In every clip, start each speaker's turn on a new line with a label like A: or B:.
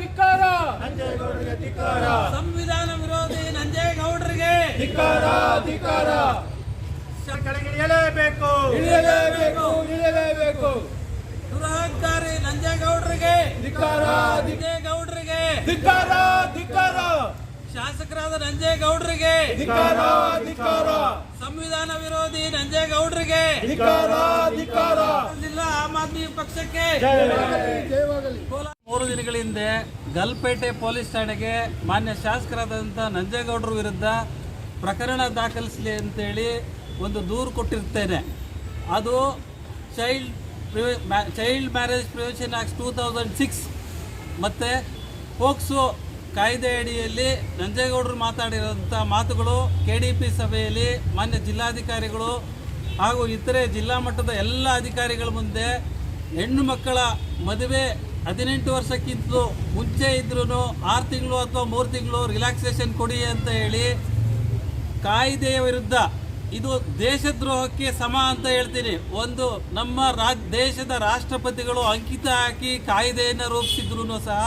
A: ಧಿಕ್ಕಾರ. ಸಂವಿಧಾನ ವಿರೋಧಿ ನಂಜೇಗೌಡರಿಗೆ ಧಿಕ್ಕಾರ
B: ಧಿಕ್ಕಾರ.
A: ಇಳಿಯಲೇಬೇಕು ಇಳಿಯಲೇಬೇಕು ಇಳಿಯಲೇಬೇಕು
C: ದುರಹಂಕಾರಿ ನಂಜೇಗೌಡರಿಗೆ
A: ಧಿಕ್ಕಾರ
C: ನಂಜೇಗೌಡರಿಗೆ
A: ಧಿಕ್ಕಾರ ಧಿಕ್ಕಾರ.
C: ಶಾಸಕರಾದ ನಂಜೇಗೌಡರಿಗೆ
A: ಧಿಕ್ಕಾರ ಧಿಕ್ಕಾರ.
C: ಸಂವಿಧಾನ ವಿರೋಧಿ ನಂಜೇಗೌಡರಿಗೆ
A: ಧಿಕ್ಕಾರ ಧಿಕ್ಕಾರ.
C: ಜಿಲ್ಲಾ ಆಮ್ ಆದ್ಮಿ ಪಕ್ಷಕ್ಕೆ. ಹಿಂದೆ ಗಲ್ಪೇಟೆ ಪೊಲೀಸ್ ಠಾಣೆಗೆ ಮಾನ್ಯ ಶಾಸಕರಾದಂಥ ನಂಜೇಗೌಡರ ವಿರುದ್ಧ ಪ್ರಕರಣ ದಾಖಲಿಸಲಿ ಅಂತೇಳಿ ಒಂದು ದೂರು ಕೊಟ್ಟಿರ್ತೇನೆ. ಅದು child child marriage prevention act two thousand six ಮತ್ತು ಪೋಕ್ಸೋ ಕಾಯ್ದೆ ಅಡಿಯಲ್ಲಿ ನಂಜೇಗೌಡರು ಮಾತಾಡಿರೋಂಥ ಮಾತುಗಳು ಕೆ ಡಿ ಪಿ ಸಭೆಯಲ್ಲಿ ಮಾನ್ಯ ಜಿಲ್ಲಾಧಿಕಾರಿಗಳು ಹಾಗೂ ಇತರೆ ಜಿಲ್ಲಾ ಮಟ್ಟದ ಎಲ್ಲ ಅಧಿಕಾರಿಗಳ ಮುಂದೆ ಹೆಣ್ಣು ಮಕ್ಕಳ ಮದುವೆ ಹದಿನೆಂಟು ವರ್ಷಕ್ಕಿಂತ ಮುಂಚೆ ಇದ್ರೂ ಆರು ತಿಂಗಳು ಅಥವಾ ಮೂರು ತಿಂಗಳು ರಿಲ್ಯಾಕ್ಸೇಷನ್ ಕೊಡಿ ಅಂತ ಹೇಳಿ ಕಾಯ್ದೆಯ ವಿರುದ್ಧ ಇದು ದೇಶದ್ರೋಹಕ್ಕೆ ಸಮ ಅಂತ ಹೇಳ್ತೀನಿ. ಒಂದು ನಮ್ಮ ರಾ, ದೇಶದ ರಾಷ್ಟ್ರಪತಿಗಳು ಅಂಕಿತ ಹಾಕಿ ಕಾಯ್ದೆಯನ್ನು ರೂಪಿಸಿದ್ರು ಸಹ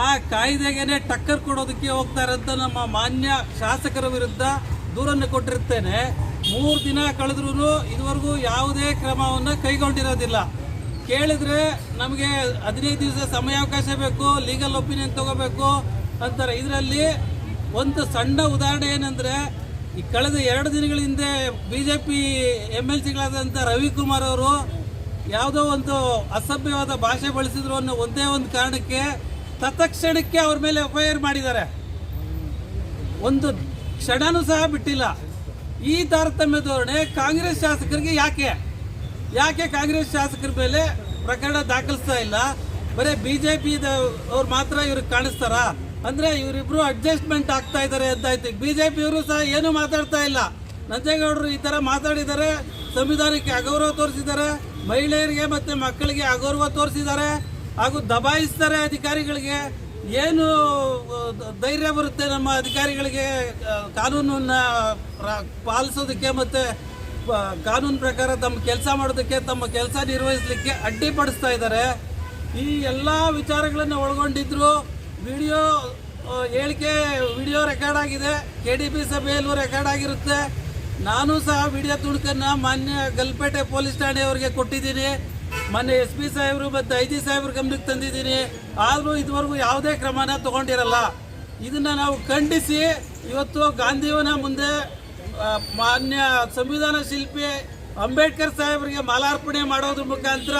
C: ಆ ಕಾಯ್ದೆಗೇನೆ ಟಕ್ಕರ್ ಕೊಡೋದಕ್ಕೆ ಹೋಗ್ತಾರಂತ ನಮ್ಮ ಮಾನ್ಯ ಶಾಸಕರ ವಿರುದ್ಧ ದೂರನ್ನು ಕೊಟ್ಟಿರ್ತೇನೆ ಮೂರು ದಿನ ಕಳೆದ್ರೂ ಇದುವರೆಗೂ ಯಾವುದೇ ಕ್ರಮವನ್ನು ಕೈಗೊಂಡಿರೋದಿಲ್ಲ. ಕೇಳಿದ್ರೆ ನಮಗೆ ಹದಿನೈದು ದಿವಸ ಸಮಯಾವಕಾಶ ಬೇಕು ಲೀಗಲ್ ಒಪಿನಿಯನ್ ತಗೋಬೇಕು ಅಂತಾರೆ. ಇದರಲ್ಲಿ ಒಂದು ಸಣ್ಣ ಉದಾಹರಣೆ ಏನಂದ್ರೆ, ಈ ಕಳೆದ ಎರಡು ದಿನಗಳ ಹಿಂದೆ B J P M L ಸಿಗಳಾದಂಥ Ravikumar ಅವರು ಯಾವುದೋ ಒಂದು ಅಸಭ್ಯವಾದ ಭಾಷೆ ಬಳಸಿದ್ರು ಅನ್ನೋ ಒಂದೇ ಒಂದು ಕಾರಣಕ್ಕೆ ತತ್ಕ್ಷಣಕ್ಕೆ ಅವ್ರ ಮೇಲೆ ಎಫ್ ಮಾಡಿದ್ದಾರೆ. ಒಂದು ಕ್ಷಣನೂ ಸಹ ಬಿಟ್ಟಿಲ್ಲ. ಈ ತಾರತಮ್ಯ ಧೋರಣೆ ಕಾಂಗ್ರೆಸ್ ಶಾಸಕರಿಗೆ ಯಾಕೆ? ಯಾಕೆ ಕಾಂಗ್ರೆಸ್ ಶಾಸಕರ ಮೇಲೆ ಪ್ರಕರಣ ದಾಖಲಿಸ್ತಾ ಇಲ್ಲ? ಬರೀ ಬಿ ಜೆ ಅವ್ರು ಮಾತ್ರ ಇವ್ರಿಗೆ ಕಾಣಿಸ್ತಾರ? ಅಂದ್ರೆ ಇವರಿಬ್ರು ಅಡ್ಜಸ್ಟ್ಮೆಂಟ್ ಆಗ್ತಾ ಇದಾರೆ ಅಂತ ಆಯ್ತು. ಬಿ ಜೆ ಸಹ ಏನು ಮಾತಾಡ್ತಾ ಇಲ್ಲ. ನಂಜೇಗೌಡರು ಈ ತರ ಮಾತಾಡಿದ್ದಾರೆ ಸಂವಿಧಾನಕ್ಕೆ ಅಗೌರವ ತೋರಿಸಿದ್ದಾರೆ ಮಹಿಳೆಯರಿಗೆ ಮತ್ತೆ ಮಕ್ಕಳಿಗೆ ಅಗೌರವ ತೋರಿಸಿದ್ದಾರೆ ಹಾಗೂ ದಬಾಯಿಸ್ತಾರೆ ಅಧಿಕಾರಿಗಳಿಗೆ. ಏನು ಧೈರ್ಯ ಬರುತ್ತೆ ನಮ್ಮ ಅಧಿಕಾರಿಗಳಿಗೆ ಕಾನೂನನ್ನ ಪಾಲಿಸೋದಕ್ಕೆ ಮತ್ತೆ ಕಾನೂನು ಪ್ರಕಾರ ತಮ್ಮ ಕೆಲಸ ಮಾಡೋದಕ್ಕೆ, ತಮ್ಮ ಕೆಲಸ ನಿರ್ವಹಿಸಲಿಕ್ಕೆ ಅಡ್ಡಿಪಡಿಸ್ತಾ ಇದ್ದಾರೆ. ಈ ಎಲ್ಲ ವಿಚಾರಗಳನ್ನು ಒಳಗೊಂಡಿದ್ರು. ವಿಡಿಯೋ ಹೇಳಿಕೆ ವಿಡಿಯೋ ರೆಕಾರ್ಡ್ ಆಗಿದೆ. ಕೆ ಡಿ ಪಿ ಸಭೆಯಲ್ಲೂ ರೆಕಾರ್ಡ್ ಆಗಿರುತ್ತೆ. ನಾನು ಸಹ ವಿಡಿಯೋ ತುಣುಕನ್ನು ಮಾನ್ಯ ಗಲ್ಪೇಟೆ ಪೊಲೀಸ್ ಠಾಣೆಯವರಿಗೆ ಕೊಟ್ಟಿದ್ದೀನಿ. ಮೊನ್ನೆ ಎಸ್ ಪಿ ಸಾಹೇಬರು ಮತ್ತು ಐ ಜಿ ಸಾಹೇಬ್ರ ಗಮನಕ್ಕೆ ತಂದಿದ್ದೀನಿ. ಆದರೂ ಇದುವರೆಗೂ ಯಾವುದೇ ಕ್ರಮನ ತಗೊಂಡಿರಲ್ಲ. ಇದನ್ನು ನಾವು ಖಂಡಿಸಿ ಇವತ್ತು ಗಾಂಧಿಯವನ ಮುಂದೆ ಮಾನ್ಯ ಸಂವಿಧಾನ ಶಿಲ್ಪಿ ಅಂಬೇಡ್ಕರ್ ಸಾಹೇಬರಿಗೆ ಮಾಲಾರ್ಪಣೆ ಮಾಡೋದ್ರ ಮುಖಾಂತರ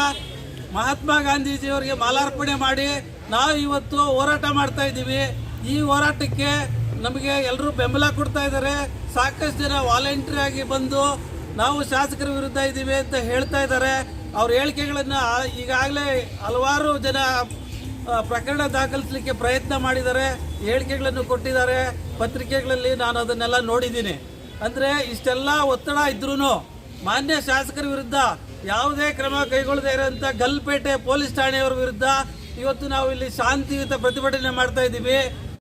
C: ಮಹಾತ್ಮ ಗಾಂಧೀಜಿಯವರಿಗೆ ಮಾಲಾರ್ಪಣೆ ಮಾಡಿ ನಾವು ಇವತ್ತು ಹೋರಾಟ ಮಾಡ್ತಾ ಇದ್ದೀವಿ. ಈ ಹೋರಾಟಕ್ಕೆ ನಮಗೆ ಎಲ್ಲರೂ ಬೆಂಬಲ ಕೊಡ್ತಾ ಇದ್ದಾರೆ. ಸಾಕಷ್ಟು ಜನ ವಾಲಂಟಿಯರ್ ಆಗಿ ಬಂದು ನಾವು ಶಾಸಕರ ವಿರುದ್ಧ ಇದ್ದೀವಿ ಅಂತ ಹೇಳ್ತಾ ಇದ್ದಾರೆ. ಅವ್ರ ಹೇಳಿಕೆಗಳನ್ನು ಈಗಾಗಲೇ ಹಲವಾರು ಜನ ಪ್ರಕರಣ ದಾಖಲಿಸಲಿಕ್ಕೆ ಪ್ರಯತ್ನ ಮಾಡಿದ್ದಾರೆ. ಹೇಳಿಕೆಗಳನ್ನು ಕೊಟ್ಟಿದ್ದಾರೆ. ಪತ್ರಿಕೆಗಳಲ್ಲಿ ನಾನು ಅದನ್ನೆಲ್ಲ ನೋಡಿದ್ದೀನಿ. ಅಂದರೆ ಇಷ್ಟೆಲ್ಲ ಒತ್ತಡ ಇದ್ರೂ ಮಾನ್ಯ ಶಾಸಕರ ವಿರುದ್ಧ ಯಾವುದೇ ಕ್ರಮ ಕೈಗೊಳ್ಳದೇ ಇರೋಂಥ ಗಲ್ಪೇಟೆ ಪೊಲೀಸ್ ಠಾಣೆಯವರ ವಿರುದ್ಧ ಇವತ್ತು ನಾವು ಇಲ್ಲಿ ಶಾಂತಿಯುತ ಪ್ರತಿಭಟನೆ ಮಾಡ್ತಾ ಇದ್ದೀವಿ.